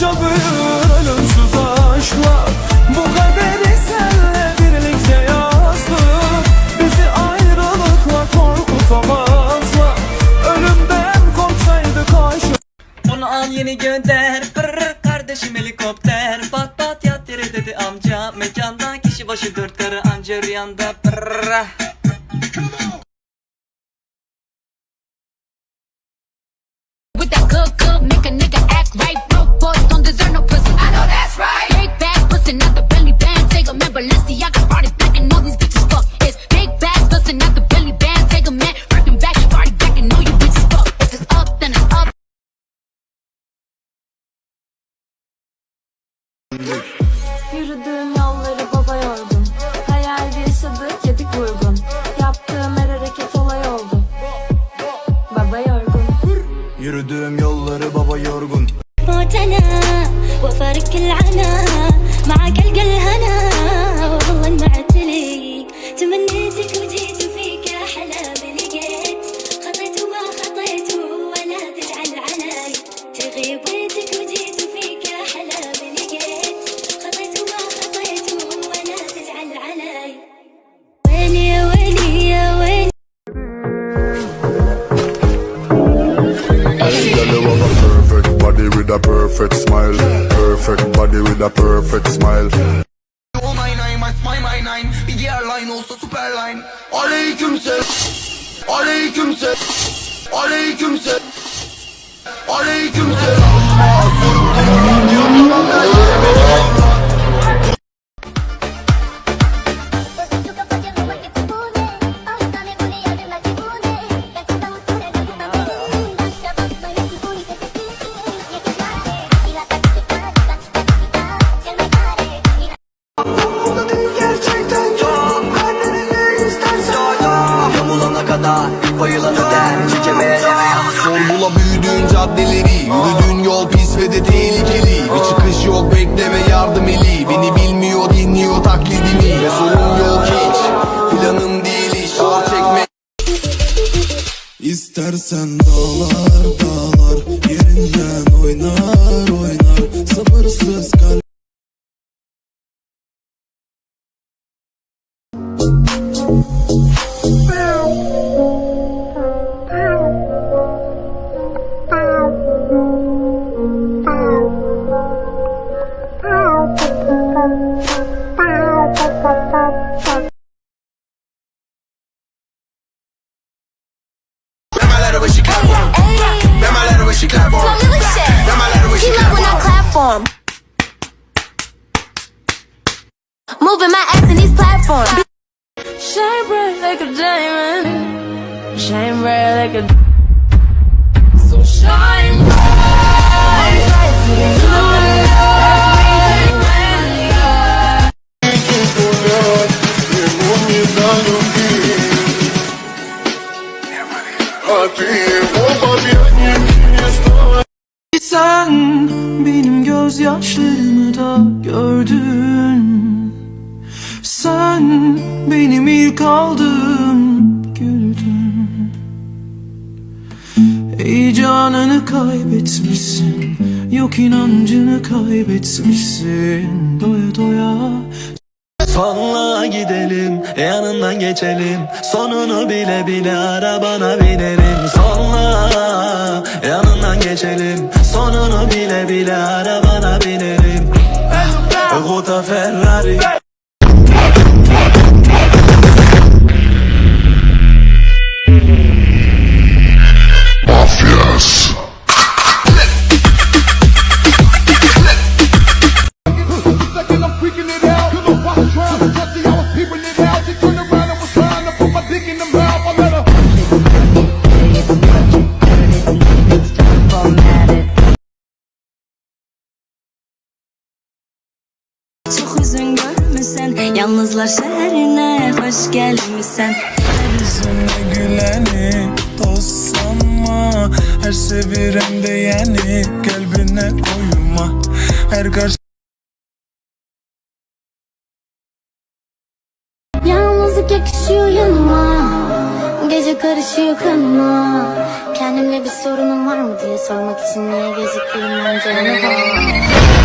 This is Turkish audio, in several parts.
Yaşadığı ölümsüz aşkla. Bu kaderi senle birlikte yazdık. Bizi ayrılıkla korkutamazlar Ölümden korksaydı karşı Onu al yeni gönder. Brrr, kardeşim helikopter. Bat bat yat yere dedi amca. Mekanda kişi başı dört karı anca rüyanda. Brrr. With that good, good, make a nigga act right. Boys don't deserve no pussy. I know that's right. Big bag, bustin' out the belly band. Take a man, Balenciaga party back and all these bitches fuck. It's big bags, bustin' out the belly band. Take a man, working back, party back and all you bitches fuck. If it's up, then it's up. Yürüdüğüm yolları baba yordum Hayalde yaşadık yedik vurgun Yaptığım her hareket olay oldu Baba yorgun Yürüdüğüm yolları baba yorgun وفارق كل عنا معك القى الهنا a perfect smile. Perfect body with a perfect smile. O nine nine my my my nine Bir diğer line olsa super line Aleyküm selam Aleyküm selam Aleyküm selam Aleyküm selam Yamulana gestern for Moving my ass in these platforms. Shine bright like a diamond. Shine bright like a So shine Sen benim gözyaşlarımı da gördün. Sen benim ilk aldığım güldün. Canını kaybetmişsin Yok inancını kaybetmişsin. Doya doya. Sonla gidelim, yanından geçelim. Sonunu bile bile arabana binerim Sonla yanından geçelim bile bile arabana binerim. Gota Ferrari Yalnızlar şehrine hoş gelmişsen. Yüzüne güleni dost sanma. Her seviren de yeni kalbine koyma. Her karşı Yalnızlık yakışıyor yanıma. Gece karışıyor kanıma. Benimle bir sorunun var mı diye sormak için niye geciktiğim önce onu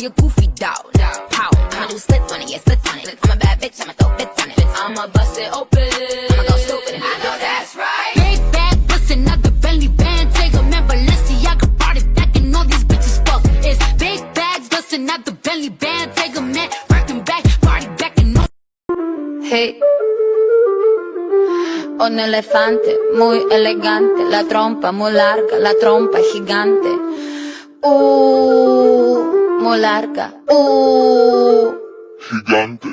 your goofy dog, pow. I'ma do splits on it, yeah, splits on it. I'm a bad bitch, I'ma throw bits on it. I'ma bust it open, I'ma go stupid, and I know that's right. Big bag, bustin' out the belly band. Take a man, Balenciaga brought it back, and all these bitches fuck. It's big bags, bustin' out the belly band. Take a man, working back, party back, and all. Hey. Un elefante muy elegante, la trompa muy larga, la trompa gigante. Uh, muy larga. Uh. Gigante.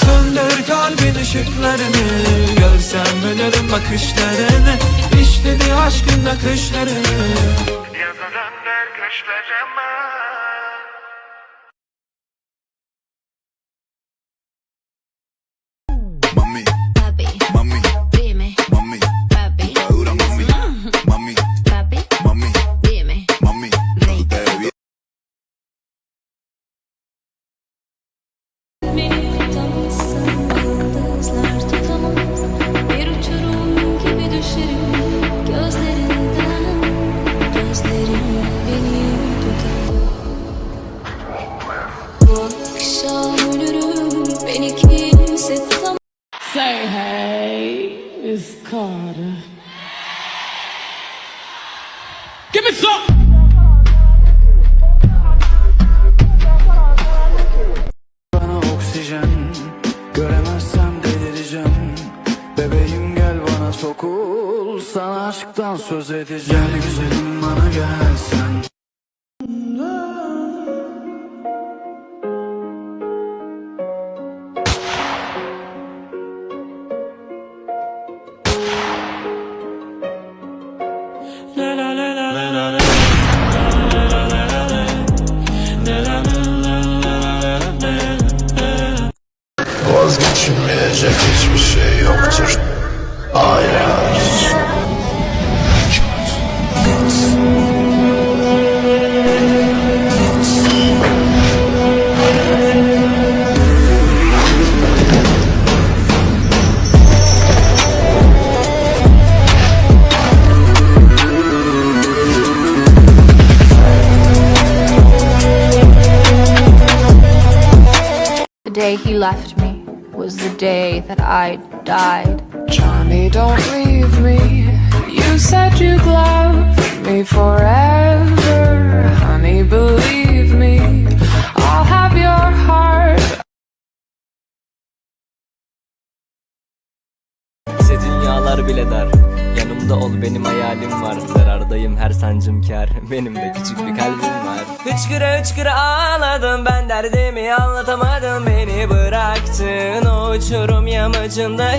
Söndür kalbin ışıklarını. Görsem ölürüm bakışlarını. İşledi aşkın nakışlarını Mami, you. Aşktan söz edeceğim. Gel güzelim bana gel day he left me was the day that I died. Johnny, don't leave me. You said you'd love me forever. Honey, believe me. I'll have your heart. Bize dünyalar bile dar Yanımda ol benim hayalim var Zarardayım her sancım kar Benim de küçük bir kalbim var Hıçkıra hıçkıra ağladım. Ben derdimi anlatamadım. Beni bıraktın. O uçurum yamacında